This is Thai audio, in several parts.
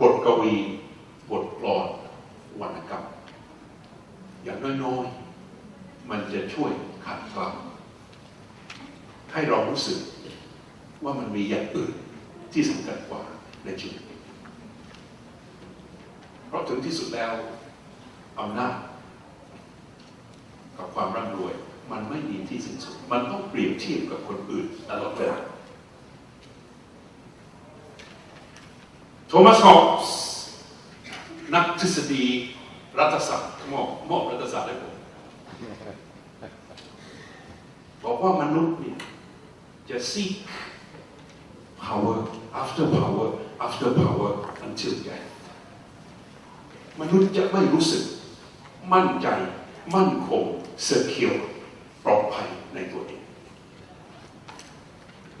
บทกวี บทกลอนวรรณกรรมอย่างน้อยๆ มันจะช่วยขัดเกลาให้เรารู้สึกว่ามันมีอย่างอื่นที่สำคัญกว่าในชีวิตเพราะถึงที่สุดแล้วอำนาจกับความร่ำรวย มันไม่มีที่สิ้นสุด มันต้องเปรียบเทียบกับคนอื่นตลอดเวลา โทมัสฮอบส์นักทฤษฎีรัฐศาสตร์มอบมอบรัฐศาสตร์ให้ผมบอกว่ามนุษย์เนี่ยจะ seek power after power after power until death มนุษย์จะไม่รู้สึก มั่นใจ มั่นคง secure ปลอดภัยในตัว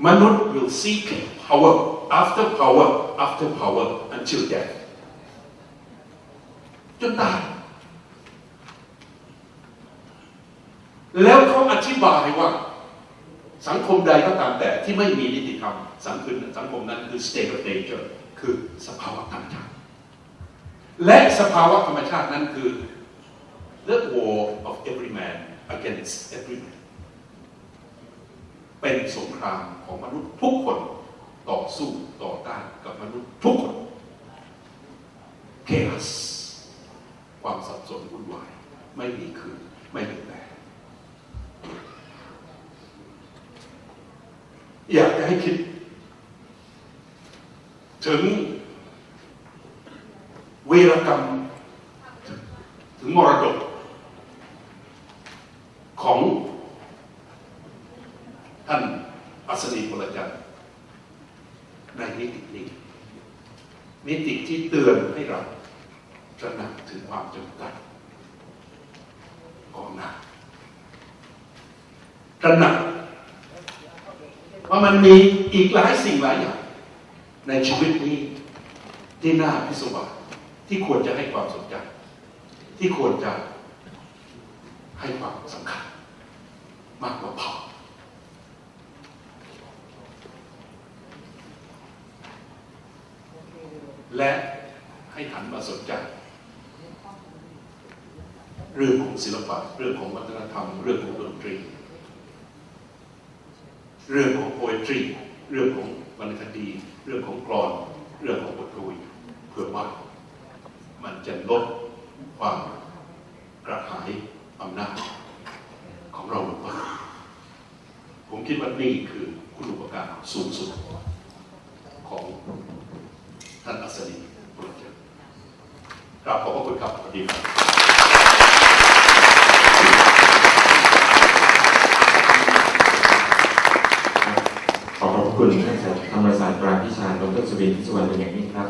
เองมนุษย์ will seek power after power after power until death จนตาย แล้วเขาอธิบายว่า สังคมใดก็ตามแต่ที่ไม่มีนิติธรรมสังคมสังคมนั้นคือ state of nature คือสภาวะธรรมชาติ และสภาวะธรรมชาตินั้นคือ the war of every man against every man เป็นสงครามของมนุษย์ทุกคนต่อสู้ต่อต้านกับมนุษย์ทุกคน chaos ความสับสนวุ่นวาย ไม่มีคืน ไม่มีแปรอยากจะให้คิด ถึงเวรกรรม ถึงมรดก ของท่าน พลจันทร์ในมิตินี้มิติที่เตือนให้เราตระหนักถึงความจำกัดของนาตระหนักว่ามันมีอีกหลายสิ่งหลายอย่างในชีวิตนี้ที่น่าพิศวาสที่ควรจะให้ความสนใจ ที่ควรจะให้ความสำคัญ มากกว่าเผา และให้หันมาสนใจ เรื่องของศิลปะ เรื่องของวัฒนธรรม เรื่องของดนตรี เรื่องของ poetry เรื่องของวรรณคดี เรื่องของกลอน เรื่องของบทกวีเพื่อว่ามันจะลดความกระหายอำนาจของเราลงไปผมคิดว่านี่คือคุณอุปการสูงสุด ท่านอัศนีบุรเจริญกราบขอบพระคุณครับสวัสดีครับขอบพระคุณท่านธรรมศาสตร์ปราพิชาดรสุวินสุวรรณเนอย่างยิ่งครับ